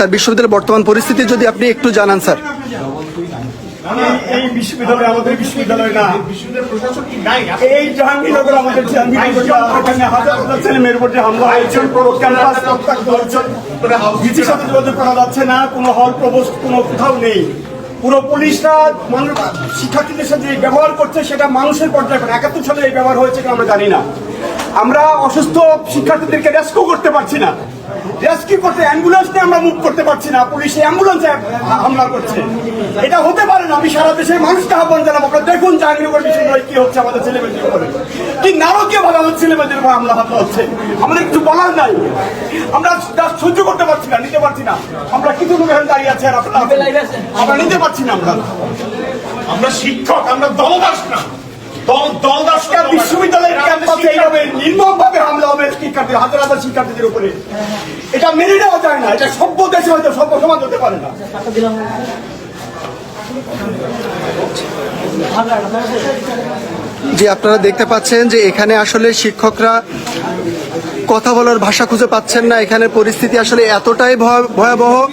Sir, বিশ্ববিদ্যালয়ের বর্তমান পরিস্থিতি যদি আপনি একটু জানান, স্যার। এই- বিশ্ববিদ্যালয় আমাদের বিশ্ববিদ্যালয় না। করা যাচ্ছে না, কোনো হল কোনো কোথাও নেই। পুলিশরা শিক্ষার্থীদের সাথে ব্যবহার করছে, সেটা মানুষের পর্যায়ে একাত্তর সালে এই ব্যবহার হয়েছে আমরা জানি না। আমরা অসুস্থ শিক্ষার্থীদেরকে রেস্কিউ করতে পারছি না। রেস্কিউ করতে অ্যাম্বুলেন্স নিয়ে আমরা মুভ করতে পারছি না। পুলিশ অ্যাম্বুলেন্সে হামলা করছে। এটা হতে পারে না। আমি সারা দেশের মানুষকে আহ্বান জানাব আপনারা দেখুন জাহাঙ্গীরনগর বিশ্ববিদ্যালয়ে কি হচ্ছে আমাদের ছেলেমেয়েদের উপরে। কি নারকীয় ভাবে আমাদের ছেলেমেয়েদের উপর হামলা হামলা হচ্ছে? আমাদের কিছু বলার নাই। আমরা সহ্য করতে পারছি না নিতে পারছি না। আমরা কিছু লোক এখানে দাঁড়িয়ে আছি আর আপনারা আমরা নিতে পারছি না আমরা। আমরা শিক্ষক আমরা দলদাস না। দল দলদাস না, একটা বিশ্ববিদ্যালয়ের ক্যাম্পাসে এইভাবে নির্মম ভাবে হামলা হবে শিক্ষার্থী হাজার হাজার শিক্ষার্থীদের উপরে। এটা মেনে নেওয়া যায় না, এটা সভ্য দেশে হয়তো সভ্য সমাজ হতে পারে না। যে আপনারা দেখতে পাচ্ছেন যে এখানে আসলে শিক্ষকরা কথা বলার ভাষা খুঁজে পাচ্ছেন না। এখানে পরিস্থিতি আসলে এতটাই ভয়- ভয়াবহ।